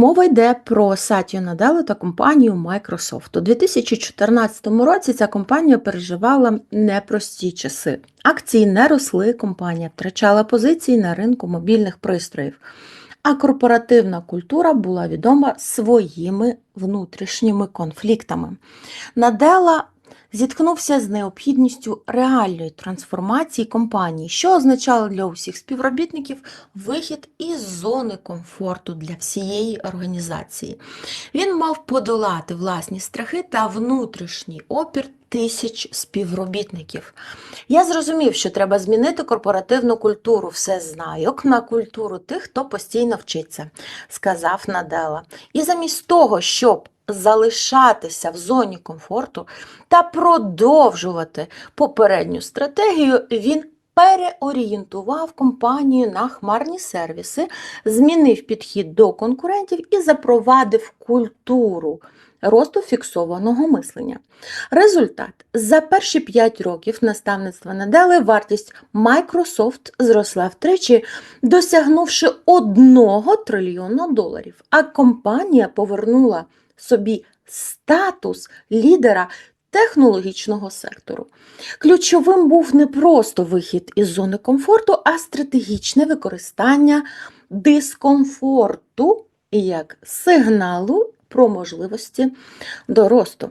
Мова йде про Сатію Наделу та компанію Microsoft. У 2014 році ця компанія переживала непрості часи. Акції не росли, компанія втрачала позиції на ринку мобільних пристроїв. А корпоративна культура була відома своїми внутрішніми конфліктами. Надела зіткнувся з необхідністю реальної трансформації компанії, що означало для усіх співробітників вихід із зони комфорту для всієї організації. Він мав подолати власні страхи та внутрішній опір тисяч співробітників. Я зрозумів, що треба змінити корпоративну культуру, все знайок на культуру тих, хто постійно вчиться, сказав Надела. І замість того, щоб залишатися в зоні комфорту та продовжувати попередню стратегію, він переорієнтував компанію на хмарні сервіси, змінив підхід до конкурентів і запровадив культуру росту фіксованого мислення. Результат: за перші 5 років наставництва Надели вартість Microsoft зросла втричі, досягнувши 1 трильйона доларів, а компанія повернула собі статус лідера технологічного сектору. Ключовим був не просто вихід із зони комфорту, а стратегічне використання дискомфорту як сигналу про можливості до росту.